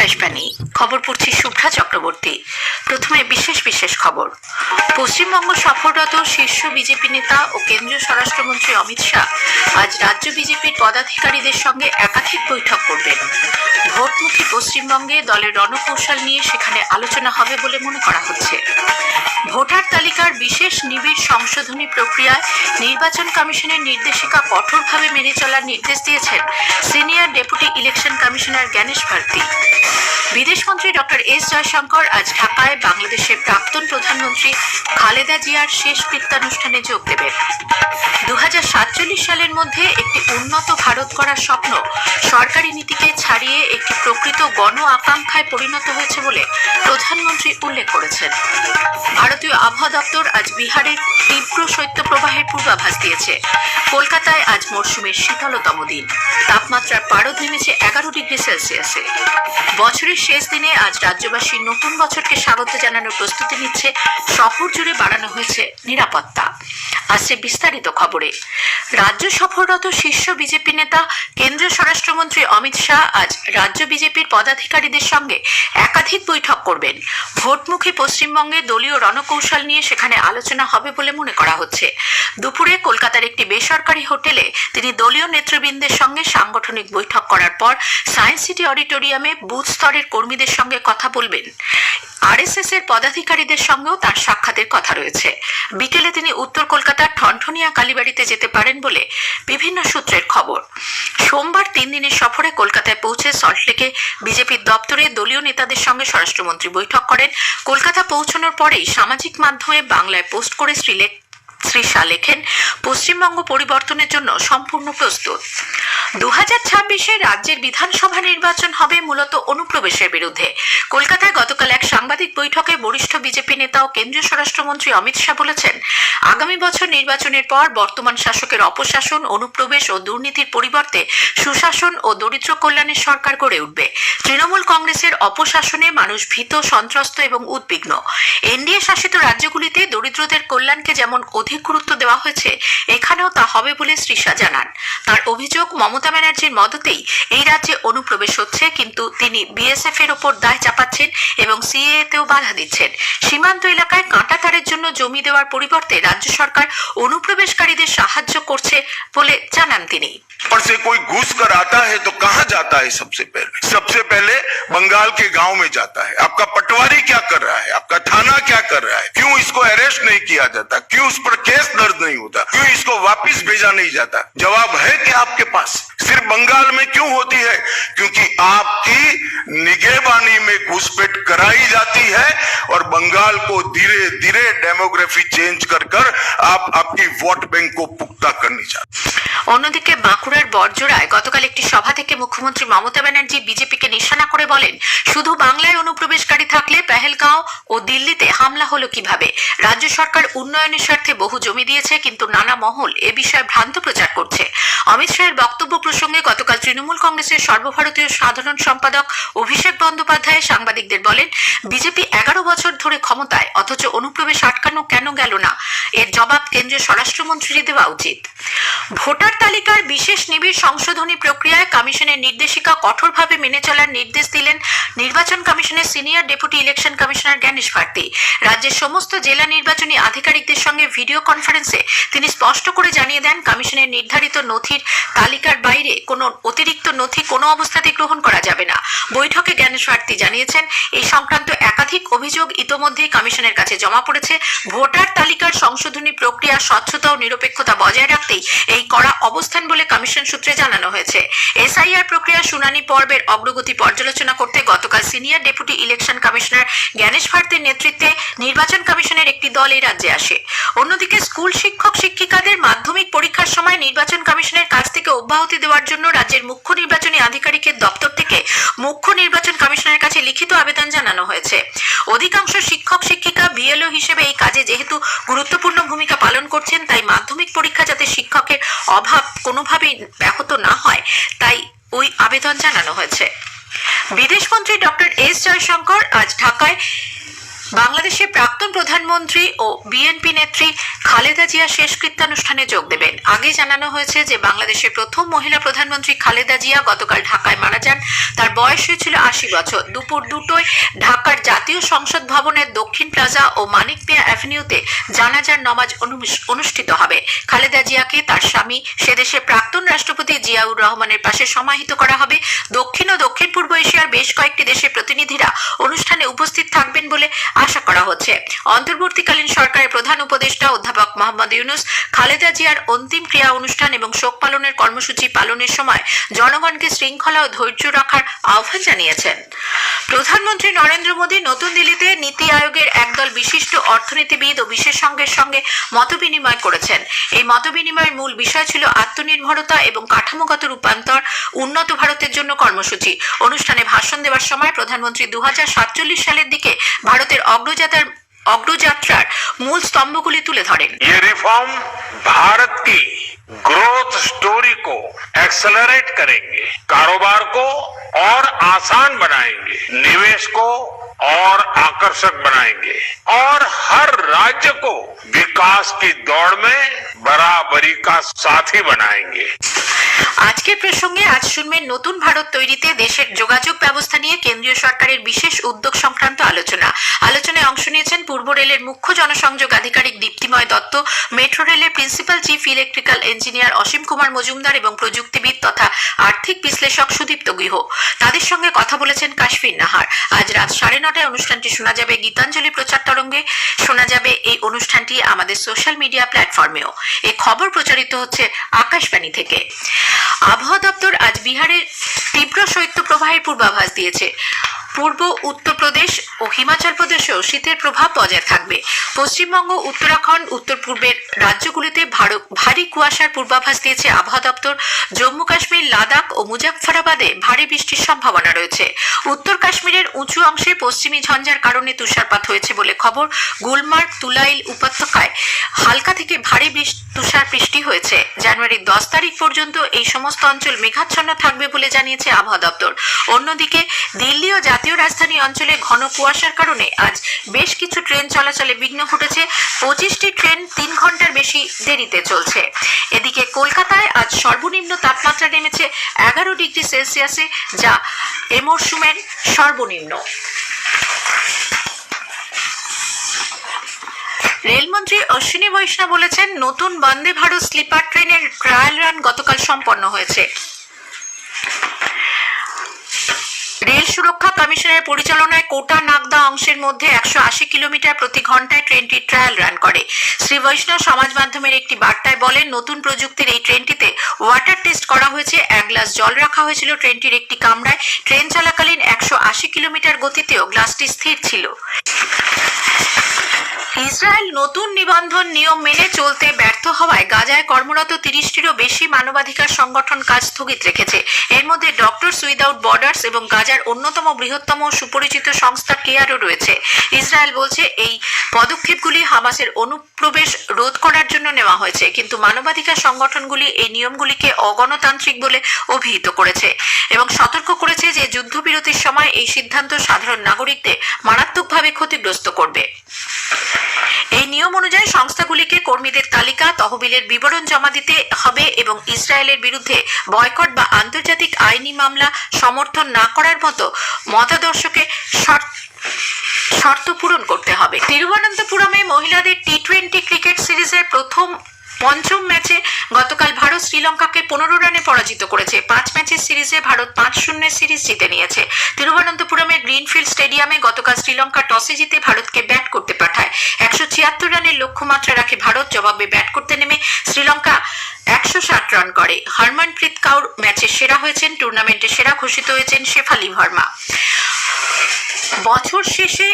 আকাশবাণী খবর পড়ছি শুভ্রা চক্রবর্তী। প্রথমে বিশেষ বিশেষ খবর। পশ্চিমবঙ্গ সফররত শীর্ষ বিজেপি নেতা ও কেন্দ্রীয় স্বরাষ্ট্রমন্ত্রী অমিত শাহ আজ রাজ্য বিজেপির পদাধিকারীদের সঙ্গে একাধিক বৈঠক করবেন। ভোটমুখী পশ্চিমবঙ্গে দলের রণকৌশল নিয়ে সেখানে আলোচনা হবে বলে মনে করা হচ্ছে। ভোটার তালিকার বিশেষ নিবিড় সংশোধনী প্রক্রিয়ায় নির্বাচন কমিশনের নির্দেশিকা কঠোরভাবে মেনে চলার নির্দেশ দিয়েছেন senior deputy election commissioner Gyanesh Bharti. বিদেশমন্ত্রী ডক্টর এস জয়শঙ্কর আজ ঢাকায় বাংলাদেশের প্রাক্তন প্রধানমন্ত্রী খালেদা জিয়ার শেষ কৃত্যানুষ্ঠানে যোগ দেবেন। দু হাজার সাতচল্লিশ সালের মধ্যে একটি উন্নত ভারত করার স্বপ্ন সরকারি নীতিকে ছাড়িয়ে একটি প্রকৃত গণ আকাঙ্ক্ষায় পরিণত হয়েছে বলে প্রধানমন্ত্রী উল্লেখ করেছেন। ভারতীয় আবহাওয়া দপ্তর আজ বিহারের তীব্র শৈত্যপ্রবাহের পূর্বাভাস দিয়েছে। কলকাতায় আজ মরশুমের শীতলতম দিন। তাপমাত্রার পারদ নেমেছে এগারো ডিগ্রি সেলসিয়াসে। বছরের শেষ দিনে আজ রাজ্যবাসীর নতুন বছরকে স্বাগত জানানোর প্রস্তুতি নিচ্ছে। শহর জুড়ে বাড়ানো হয়েছে নিরাপত্তা। আসছে বিস্তারিত খবরে। রাজ্য সফররত শীর্ষ বিজেপি নেতা, কেন্দ্রীয় স্বরাষ্ট্রমন্ত্রী অমিত শাহ আজ রাজ্য বিজেপির পদাধিকারীদের সঙ্গে একাধিক বৈঠক করবেন। ভোটমুখী পশ্চিমবঙ্গে দলীয় রণকৌশল নিয়ে সেখানে আলোচনা হবে বলে মনে করা হচ্ছে। দুপুরে কলকাতার একটি বেসরকারি হোটেলে তিনি দলীয় নেতৃবৃন্দের সঙ্গে সাংগঠনিক বৈঠক করার পর সায়েন্স সিটি অডিটোরিয়ামে বুথ স্তরের কর্মীদের সঙ্গে কথা বলবেন। আরএসএস এর পদাধিকারীদের সঙ্গেও তার সাক্ষাতের কথা রয়েছে। বিকেলে তিনি উত্তর কলকাতার ঠনঠনিয়া কালীবাড়িতে যেতে পারেন বলে বিভিন্ন সূত্রের খবর। সোমবার তিন দিনের সফরে কলকাতায় পৌঁছে সল্টলেকে বিজেপির দপ্তরে দলীয় নেতাদের সঙ্গে স্বরাষ্ট্রমন্ত্রী বৈঠক করেন। কলকাতা পৌঁছানোর পরেই সামাজিক মাধ্যমে বাংলায় পোস্ট করে শ্রীলেখ শ্রী শাহ লেখেন, পশ্চিমবঙ্গ পরিবর্তনের জন্য সম্পূর্ণ প্রস্তুত। দু হাজার ছাব্বিশে রাজ্যের বিধানসভা নির্বাচন হবে মূলত অনুপ্রবেশের বিরুদ্ধে। কলকাতায় গতকাল এক সাংবাদিক বৈঠকে বরিষ্ঠ বিজেপি নেতা ও কেন্দ্রীয় স্বরাষ্ট্রমন্ত্রী অমিত শাহ বলেছেন, আগামী বছর নির্বাচনের পর বর্তমান শাসকের অপশাসন, অনুপ্রবেশ ও দুর্নীতির পরিবর্তে সুশাসন ও দরিদ্র কল্যাণের সরকার গড়ে উঠবে। তৃণমূল কংগ্রেসের অপশাসনে মানুষ ভীত, সন্ত্রস্ত এবং উদ্বিগ্ন। এনডিএ শাসিত রাজ্যগুলিতে দরিদ্রদের কল্যাণকে যেমন অধিক গুরুত্ব দেওয়া হয়েছে। এখানেও তা হবে বলে শ্রী শাহ জানান। তার অভিযোগ মমতা ব্যানার্জির মদতেই এই রাজ্যে অনুপ্রবেশ হচ্ছে, কিন্তু তিনি বিএসএফ এর ওপর দায় চাপাচ্ছেন এবং সিএ তেও বাধা দিচ্ছেন। সীমান্ত এলাকায় কাঁটা তারের জন্য জমি দেওয়ার পরিবর্তে রাজ্য সরকার অনুপ্রবেশকারীদের সাহায্য করছে বলে জানান তিনি। पर से कोई घुस कर आता है तो कहाँ जाता है सबसे पहले? सबसे पहले बंगाल के गाँव में जाता है। आपका पटवारी क्या कर रहा है? आपका थाना क्या कर रहा है? क्यों इसको अरेस्ट नहीं किया जाता? क्यों उस पर केस दर्ज नहीं होता? क्यों इसको वापस भेजा नहीं जाता? जवाब है क्या आपके पास। सिर्फ़ बंगाल में क्यों होती है? क्योंकि आपकी निगेबानी में घुसपैठ कराई जाती है और बंगाल को धीरे धीरे डेमोग्राफी चेंज कर कर आप आपकी वोट बैंक को पुख्ता करनी चाहते। অন্যদিকে বাঁকুড়ার বরজোড়ায় গতকাল একটি সভা থেকে মুখ্যমন্ত্রী মমতা ব্যানার্জি বিজেপিকে নিশানা করে বলেন, শুধু বাংলায় অনুপ্রবেশকারী থাকলে পেহেলগাঁও ও দিল্লিতে হামলা হলো কীভাবে? রাজ্য সরকার উন্নয়নের স্বার্থে বহু জমি দিয়েছে, কিন্তু নানা মহল এ বিষয়ে ভ্রান্ত প্রচার করছে। অমিত শাহের বক্তব্য প্রসঙ্গে গতকাল তৃণমূল কংগ্রেসের সর্বভারতীয় সাধারণ সম্পাদক অভিষেক বন্দ্যোপাধ্যায় সাংবাদিকদের বলেন, বিজেপি এগারো বছর ধরে ক্ষমতায়, অথচ অনুপ্রবেশ আটকানো কেন গেল না? এর জবাব কেন্দ্রীয় স্বরাষ্ট্রমন্ত্রীর দেওয়া উচিত। ভোটার তালিকার বিশেষ নিবিড় সংশোধনী প্রক্রিয়ায় কমিশনের নির্দেশিকা কঠোরভাবে মেনে চলার নির্দেশ দিলেন নির্বাচন কমিশনের senior deputy election commissioner Gyanesh Bharti. রাজ্যের সমস্ত জেলা নির্বাচনী আধিকারিকদের সঙ্গে ভিডিও কনফারেন্সে তিনি স্পষ্ট করে জানিয়ে দেন, কমিশনের নির্ধারিত নথির তালিকার বাইরে কোনো অতিরিক্ত নথি কোনো অবস্থাতে গ্রহণ করা যাবে না। বৈঠকে জ্ঞানেশ ভারতী জানিয়েছেন, এই সংক্রান্ত একাধিক অভিযোগ ইতোমধ্যেই কমিশনের কাছে জমা পড়েছে। ভোটার তালিকার সংশোধনী প্রক্রিয়া স্বচ্ছতা ও নিরপেক্ষতা বজায় রাখতেই এই করা অবস্থান বলে কমিশন সূত্রে জানানো হয়েছে। এসআইআর প্রক্রিয়া শুনানি পর্বের অগ্রগতি পর্যালোচনা করতে গতকাল senior deputy election commissioner Gyanesh ভারতীর নেতৃত্বে নির্বাচন কমিশনের একটি দল এই রাজ্যে আসে। অন্যদিকে স্কুল শিক্ষক শিক্ষিকাদের মাধ্যমিক পরীক্ষার সময় নির্বাচন কমিশনের কাছ থেকে অব্যাহতি দেওয়ার জন্য রাজ্যের মুখ্য নির্বাচনী আধিকারিকের দপ্তর থেকে মুখ্য নির্বাচন কমিশনের কাছে লিখিত আবেদন জানানো হয়েছে। অধিকাংশ শিক্ষক শিক্ষিকা বিএলও হিসেবে এই কাজে যেহেতু গুরুত্বপূর্ণ ভূমিকা পালন করছেন, তাই মাধ্যমিক পরীক্ষা যাতে শিক্ষকের অভাব কোনোভাবেই ব্যাহত না হয়, তাই ওই আবেদন জানানো হয়েছে। বিদেশমন্ত্রী ডক্টর এস জয়শঙ্কর আজ ঢাকায় বাংলাদেশের প্রাক্তন প্রধানমন্ত্রী ও বিএনপি নেত্রী খালেদা জিয়া শেষকৃত্যানুষ্ঠানে যোগ দেবেন। আগে জানানো হয়েছে যে বাংলাদেশের প্রথম মহিলা প্রধানমন্ত্রী খালেদা জিয়া গতকাল ঢাকায় মারা যান। তার বয়স হয়েছিল আশি বছর। দুপুর দুটোয় ঢাকার জাতীয় সংসদ ভবনের দক্ষিণ প্লাজা ও মানিক মিয়া অ্যাভিনিউতে জানাজার নমাজ অনুষ্ঠিত হবে। খালেদা জিয়াকে তার স্বামী সেদেশের প্রাক্তন রাষ্ট্রপতি জিয়াউর রহমানের পাশে সমাহিত করা হবে। দক্ষিণ ও দক্ষিণ পূর্ব এশিয়ার বেশ কয়েকটি দেশের প্রতিনিধিরা অনুষ্ঠানে উপস্থিত থাকবেন বলে আশা করা হচ্ছে। অন্তর্বর্তীকালীন সরকারের প্রধান উপদেষ্টা অধ্যাপক মোহাম্মদ ইউনুস, খালেদা জিয়ার অন্তিম ক্রিয়া অনুষ্ঠান এবং শোক পালনের কর্মসূচি পালনের সময় জনগণকে শৃঙ্খলা ও ধৈর্য রাখার আহ্বান জানিয়েছেন। প্রধানমন্ত্রী নরেন্দ্র মোদী নতুন দিল্লিতে নীতি আয়োগের একদল বিশিষ্ট অর্থনীতিবিদ ও বিশেষজ্ঞের সঙ্গে মতবিনিময় করেছেন। এই মতবিনিময়ের মূল বিষয় ছিল আত্মনির্ভরতা এবং কাঠামোগত রূপান্তর, উন্নত ভারতের জন্য কর্মসূচি। অনুষ্ঠানে ভাষণ দেওয়ার সময় প্রধানমন্ত্রী দু হাজার সাতচল্লিশ সালের দিকে ভারতের অগ্রযাত্রার অগ্রযাত্রার মূল স্তম্ভগুলি তুলে ধরেন ये रिफॉर्म भारत की ग्रोथ स्टोरी को एक्सेलरेट करेंगे कारोबार को और आसान बनाएंगे निवेश को और आकर्षक बनाएंगे और हर राज्य को विकास की दौड़ में बराबरी का साथी बनाएंगे আজকের প্রসঙ্গে আজ শুনবেন নতুন ভারত তৈরিতে দেশের যোগাযোগ ব্যবস্থা নিয়ে কেন্দ্রীয় সরকারের বিশেষ উদ্যোগ সংক্রান্ত আলোচনা রেলের মুখ্য জনসংযোগ আধিকারিক দীপ্তিময় দত্ত, মেট্রো রেলের principal chief electrical engineer Asim Kumar Majumdar এবং প্রযুক্তিবিদ তথা আর্থিক বিশ্লেষক সুদীপ্ত গুহ। তাদের সঙ্গে কথা বলেছেন কাশ্মীর নাহার। আজ রাত সাড়ে নটায় অনুষ্ঠানটি শোনা যাবে গীতাঞ্জলি প্রচার তরঙ্গে। শোনা যাবে এই অনুষ্ঠানটি আমাদের সোশ্যাল মিডিয়া প্ল্যাটফর্মেও। এই খবর প্রচারিত হচ্ছে আকাশবাণী থেকে। আবহাওয়া দপ্তর আজ বিহারের তীব্র শৈত্য প্রবাহের পূর্বাভাস দিয়েছে। পূর্ব উত্তরপ্রদেশ ও হিমাচল প্রদেশেও শীতের প্রভাব বজায় থাকবে। পশ্চিমবঙ্গ, উত্তরাখণ্ড, উত্তর পূর্বের রাজ্যগুলিতে ভারো- কুয়াশার পূর্বাভাস দিয়েছে আবহাওয়া দপ্তর। জম্মু কাশ্মীর, লাদাখ ও মুজাফফরাবাদে ভারী বৃষ্টির সম্ভাবনা রয়েছে। উত্তর কাশ্মীরের উঁচু অংশে পশ্চিমী ঝঞ্ঝার কারণে তুষারপাত হয়েছে বলে খবর। গুলমার্গ, তুলাইল উপত্যকায় হালকা থেকে ভারী তুষার বৃষ্টি হয়েছে। জানুয়ারির দশ তারিখ পর্যন্ত এই সমস্ত অঞ্চল মেঘাচ্ছন্ন থাকবে বলে জানিয়েছে আবহাওয়া দপ্তর। অন্যদিকে দিল্লি ও জাতীয় রাজধানী অঞ্চলে ঘন কুয়াশার কারণে আজ বেশ কিছু ট্রেন চলাচলে বিঘ্ন ঘটেছে। পঁচিশটি ট্রেন তিন ঘণ্টার বেশি দেরিতে চলছে। এদিকে কলকাতায় আজ সর্বনিম্ন তাপমাত্রা নেমেছে এগারো ডিগ্রি সেলসিয়াসে, যা এ মরশুমের সর্বনিম্ন। রেলমন্ত্রী অশ্বিনী বৈষ্ণব বলেছেন, নতুন বন্দে ভারত স্লিপার ট্রেনের ট্রায়াল রান গতকাল সম্পন্ন হয়েছে। রেল সুরক্ষা কমিশনের পরিচালনায় কোটা নাগদা অংশের মধ্যে একশো আশি কিলোমিটার প্রতি ঘন্টায় ট্রেনটি ট্রায়াল রান করে। শ্রী বৈষ্ণব সমাজ মাধ্যমের একটি বার্তায় বলেন, নতুন প্রযুক্তির এই ট্রেনটিতে ওয়াটার টেস্ট করা হয়েছে, এক গ্লাস জল রাখা হয়েছিল ট্রেনটির একটি কামরায়। ট্রেন চলাকালীন একশো আশি কিলোমিটার গতিতেও গ্লাসটি স্থির ছিল। ইসরায়েল নতুন নিবন্ধন নিয়ম মেনে চলতে ব্যর্থ হওয়ায় গাজায় কর্মরত তিরিশটিরও বেশি মানবাধিকার সংগঠন কাজ স্থগিত রেখেছে। এর মধ্যে ডক্টরস উইদাউট বর্ডার্স এবং গাজার অন্যতম বৃহত্তম সুপরিচিত সংস্থা কেয়ারও রয়েছে। ইসরায়েল বলছে, এই পদক্ষেপগুলি হামাসের অনুপ্রবেশ রোধ করার জন্য নেওয়া হয়েছে, কিন্তু মানবাধিকার সংগঠনগুলি এই নিয়মগুলিকে অগণতান্ত্রিক বলে অভিহিত করেছে এবং সতর্ক করেছে যে যুদ্ধবিরতির সময় এই সিদ্ধান্ত সাধারণ নাগরিকদের মারাত্মকভাবে ক্ষতিগ্রস্ত করবে। এই নিয়ম অনুযায়ী সংস্থাগুলিকে কর্মীদের তালিকা, তহবিলের বিবরণ জমা দিতে হবে এবং ইসরায়েলের বিরুদ্ধে বয়কট বা আন্তর্জাতিক আইনি মামলা সমর্থন না করার মতো মতাদর্শকে শর্ত পূরণ করতে হবে। তিরুবনন্তপুরমে মহিলাদের টি টোয়েন্টি ক্রিকেট সিরিজের প্রথম পঞ্চম ম্যাচে গতকাল ভারত শ্রীলঙ্কাকে পনেরো রানে পরাজিত করেছে। পাঁচ ম্যাচের সিরিজে ভারত পাঁচ শূন্যের সিরিজ জিতে নিয়েছে। তিরুবনন্তপুরমের গ্রিনফিল্ড স্টেডিয়ামে গতকাল শ্রীলঙ্কা টসে জিতে ভারতকে ব্যাট করতে পাঠায়। একশো ছিয়াত্তর রানের লক্ষ্যমাত্রা রাখে ভারত। জবাবে ব্যাট করতে নেমে শ্রীলঙ্কা একশো ষাট রান করে। হরমনপ্রীত কাউর ম্যাচের সেরা হয়েছেন টুর্নামেন্টে সেরা ঘোষিত হয়েছেন শেফালি ভার্মা। বছর শেষে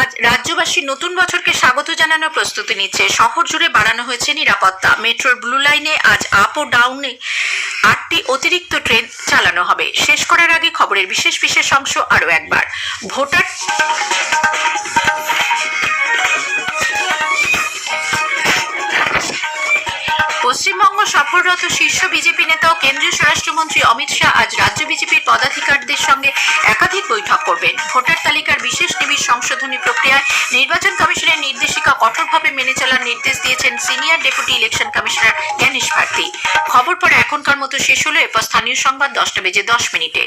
আজ রাজ্যবাসী নতুন বছরকে স্বাগত জানানোর প্রস্তুতি নিচ্ছে। শহর জুড়ে বাড়ানো হয়েছে নিরাপত্তা। মেট্রোর ব্লু লাইনে আজ আপ ও ডাউনে আটটি অতিরিক্ত ট্রেন চালানো হবে। শেষ করার আগে খবরের বিশেষ বিশেষ অংশ আরও একবার। ভোটার সফররত শীর্ষ বিজেপি নেতা ও কেন্দ্রীয় স্বরাষ্ট্রমন্ত্রী অমিত শাহ আজ রাজ্য বিজেপির পদাধিকারদের সঙ্গে একাধিক বৈঠক করবেন। ভোটার তালিকার বিশেষ নিবিড় সংশোধনী প্রক্রিয়ায় নির্বাচন কমিশনের নির্দেশিকা কঠোরভাবে মেনে চলার নির্দেশ দিয়েছেন senior deputy election commissioner Gyanesh Bharti. খবর পরে এখনকার মতো শেষ হলো, এরপর স্থানীয় সংবাদ দশটা বেজে দশ মিনিটে।